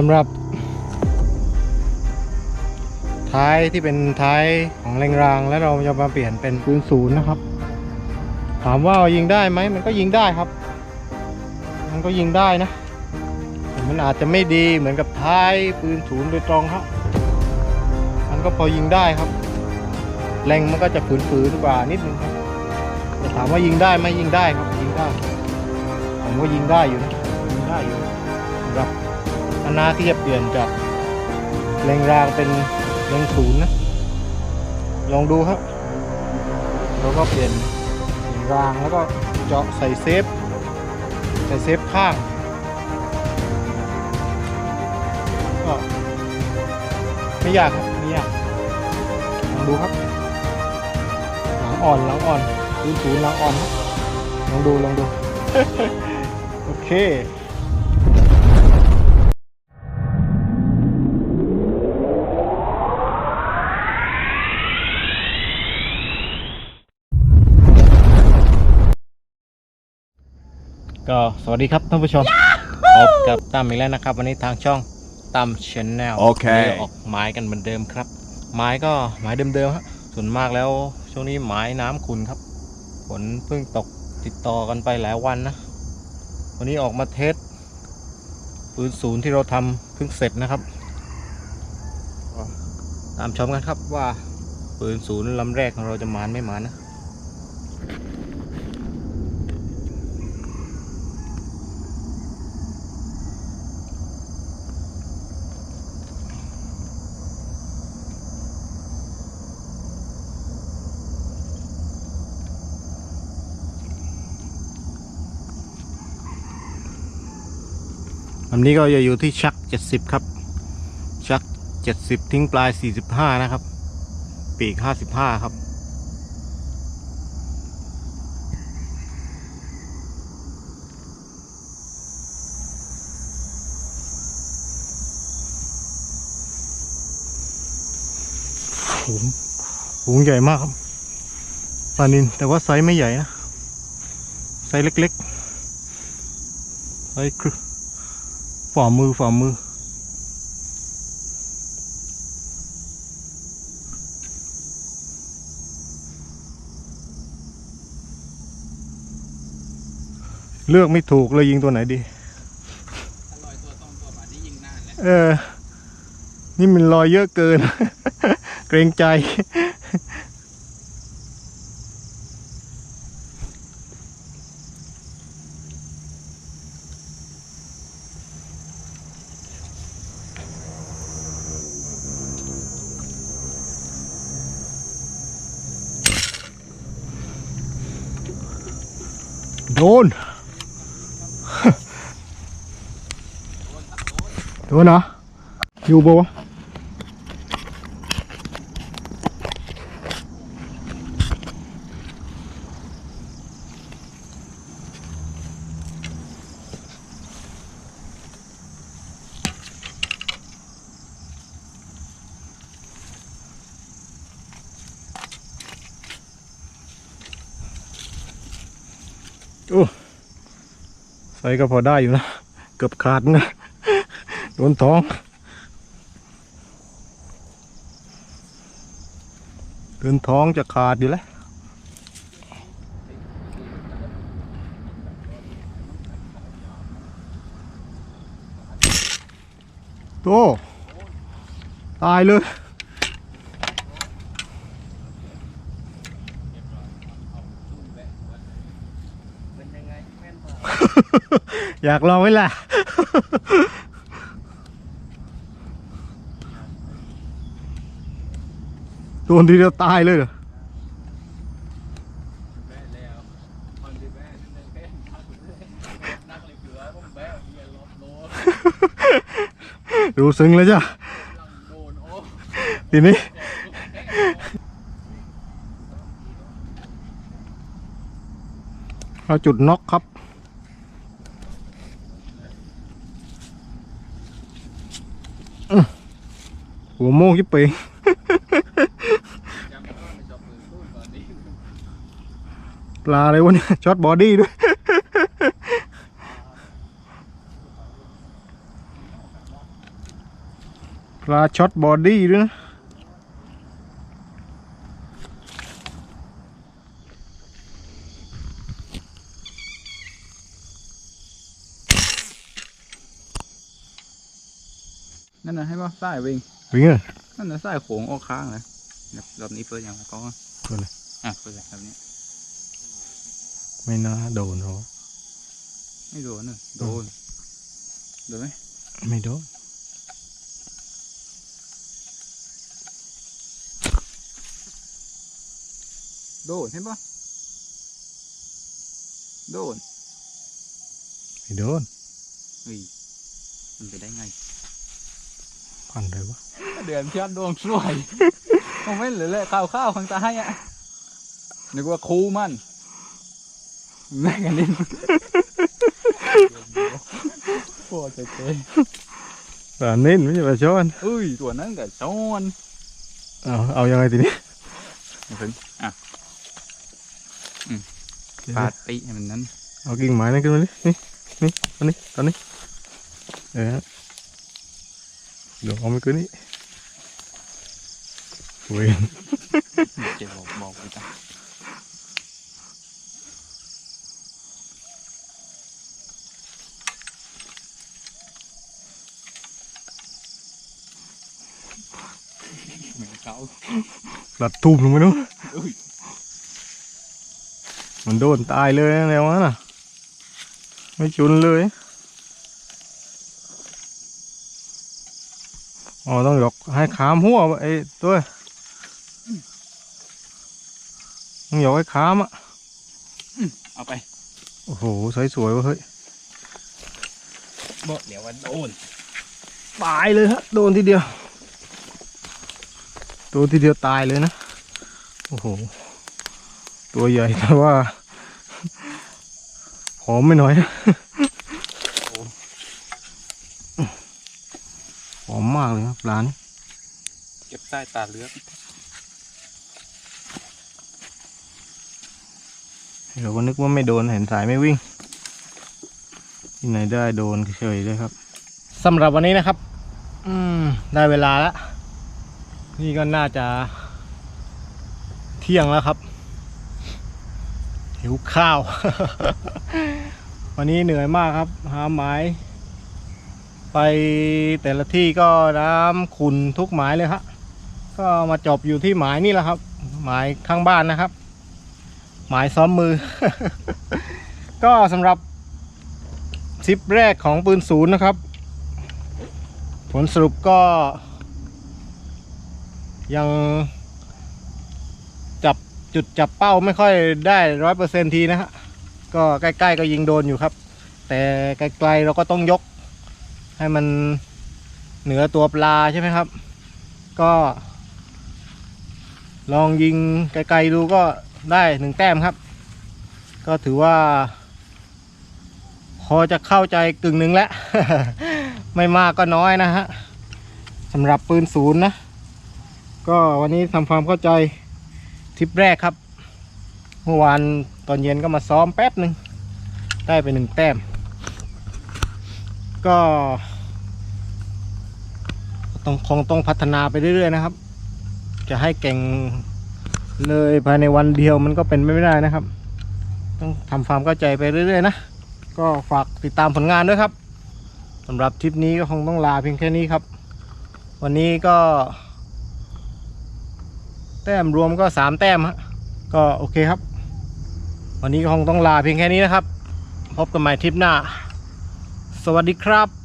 สำหรับ ท้ายที่เป็นท้ายของแรงราง แล้วเราจะมาเปลี่ยนเป็นปืนศูนย์นะครับ ถามว่ายิงได้ไหมมันก็ยิงได้ครับ มันก็ยิงได้นะมันอาจจะไม่ดีเหมือนกับท้ายปืนศูนย์โดยตรงครับมันก็พอยิงได้ครับแรงมันก็จะฝืนๆกว่านิดนึงครับแต่ถามว่ายิงได้ไหมยิงได้ครับยิงได้ผมก็ยิงได้อยู่นะยิงได้อยู่ คณะที่จะเปลี่ยนจากแรงรางเป็นแรงศูนย์นะ ลองดูครับเราก็เปลี่ยนรางแล้วก็เจาะใส่เซฟ ใส่เซฟข้างก็ไม่ยากครับไม่ยากลองดูครับ หลังอ่อนหลังอ่อนศูนย์ศูนย์หลังอ่อนครับลองดูลองดู โอเค ก็สวัสดีครับท่านผู้ชมพบกับตั้มอีกแล้วนะครับ วันนี้ทางช่องตั้มชแนลโอเค ออกไม้กันเหมือนเดิมครับไม้ก็ไม้เดิมๆฮะส่วนมากแล้วช่วงนี้ไม้น้ำขุนครับฝนเพิ่งตกติดต่อกันไปหลายวันนะ วันนี้ออกมาเทสปืนศูนย์ที่เราทำเพิ่งเสร็จนะครับก็ตามชมกันครับว่าปืนศูนย์ลำแรกของเราจะมานไม่มานนะำนี้ก็จะอยู่ที่ชัก 70 ครับ ชัก 70 ทิ้งปลาย 45 นะครับ ปีก 55 ครับหูงหูงใหญ่มากครับปลานินแต่ว่าไซส์ไม่ใหญ่นะ ไซส์เล็กๆไซส์คือ ฝ่ามือฝ่ามือ เลือกไม่ถูกเลยยิงตัวไหนดีอร่อยตัวต้มตัวบาดนี้ยิงนานแล้วเออ นี่มันลอยเยอะเกิน เกรงใจ โดนโดนเหรอ อยู่ปะวะ โอ้ใส่ก็พอได้อยู่นะ เกือบขาดนะโดนท้องโดนท้องจะขาดอยู่แล้วโตตายเลย เป็นยังไงแม่นพ อยากลองไหมล่ะ โดนทีเดียวตายเลยเหรอแม่แล้วคนที่แม่นั่นเป็นแม่นักเลยนักเลยเกลือผมแม่เฮียลบโลรู้ซึ้งแล้วจ้ะ ทีนี้เราจุดน็อกครับ หัวโม่งยิบเปงยังไม่ต้องไปจับปืนตู้ตอนนี้ปลาอะไรวะเนี่ยช็อตบอดี้ด้วย ปลาช็อตบอดี้ด้วยนะนั่นนะให้ป่ะสายวิ่ง วิ่งเลยนั่นนะสายโขงออกข้างนะเดี๋ยวรอบนี้เปิดอย่างไรก็เปิดเลยอะเปิดเลยแบบนี้ ไม่น่าโดนหรอกไม่โดนเนอะโดนโดนไหมไม่โดนโดนเห็นป่ะโดนไม่โดนเฮ้ยมันไปได้ไง พันเลยวะเดือนเชื่อดวงสวยผมไม่เหลือเลยข้าวข้าวข้างใต้อะนึกว่าครูมันแม่งอันนี้ปวดใจเจ๊ปลานิ่นไม่ใช่ปลาช้อนเอ้ยตัวนั้นกับช้อนเอาเอายังไงทีนี้อย่าเพิ่งอะปาดปีให้มันนั้นเอากิ่งไม้นั่นขึ้นมาดินี่นี่ตอนนี้ตอนนี้เออ เดี๋ยวเอาไม่ขึ้นนี่เว้ยเจ็บบอกบอกไปจ้ะเหมือนเขาหลัดตูมลงไปนู้นอุ้ยมันโดนตายเลยนะแล้วน่ะไม่จุนเลย อ๋อต้องยกให้ขามหัวไอ้ตัวต้องยกให้ขามอะเอาไป โอ้โหสวยๆวะเฮ้ยบอกเดี๋ยววันโดนตายเลยฮะโดนทีเดียวโดนทีเดียวตายเลยนะ โอ้โห ตัวใหญ่แต่ว่าหอมไม่น้อยนะหอ มมากเลยครับปลานี่เก็บใต้ตาเลือกเราก็นึกว่าไม่โดนเห็นสายไม่วิ่ง ที่ไหนได้โดนเฉยเลยครับสำหรับวันนี้นะครับ อืม ได้เวลาแล้ว นี่ก็น่าจะ เที่ยงแล้วครับ หิวข้าว วันนี้เหนื่อยมากครับ หาไม้ ไปแต่ละที่ก็น้ำขุนทุกหมายเลยครับก็มาจบอยู่ที่หมายนี่แหละครับ หมายข้างบ้านนะครับ หมายซ้อมมือ ก็สำหรับทริปแรกของปืนศูนย์นะครับ ผลสรุปก็ ยังจับจุดจับเป้าไม่ค่อยได้ร้อยเปอร์เซ็นทีนะฮะก็ใกล้ๆก็ยิงโดนอยู่ครับ แต่ไกลๆเราก็ต้องยก ให้มันเหนือตัวปลาใช่ไหมครับ ก็ ลองยิงไกลๆดูก็ได้หนึ่งแต้มครับ ก็ถือว่า พอจะเข้าใจกึ่งหนึ่งแล้ว ไม่มากก็น้อยนะฮะสำหรับปืนศูนย์นะ ก็วันนี้ทำความเข้าใจทริปแรกครับ เมื่อวานตอนเย็นก็มาซ้อมแป๊บหนึ่งได้ไปหนึ่งแต้ม ก็ ต้องคงต้องพัฒนาไปเรื่อยๆนะครับ จะให้เก่งเลยภายในวันเดียวมันก็เป็นไม่ได้นะครับ ต้องทำความเข้าใจไปเรื่อยๆนะ ก็ฝากติดตามผลงานด้วยครับสำหรับทริปนี้ก็คงต้องลาเพียงแค่นี้ครับ วันนี้ก็ แต้มรวมก็สามแต้มฮะก็โอเคครับ วันนี้ก็คงต้องลาเพียงแค่นี้นะครับ พบกันใหม่ทริปหน้า สวัสดีครับ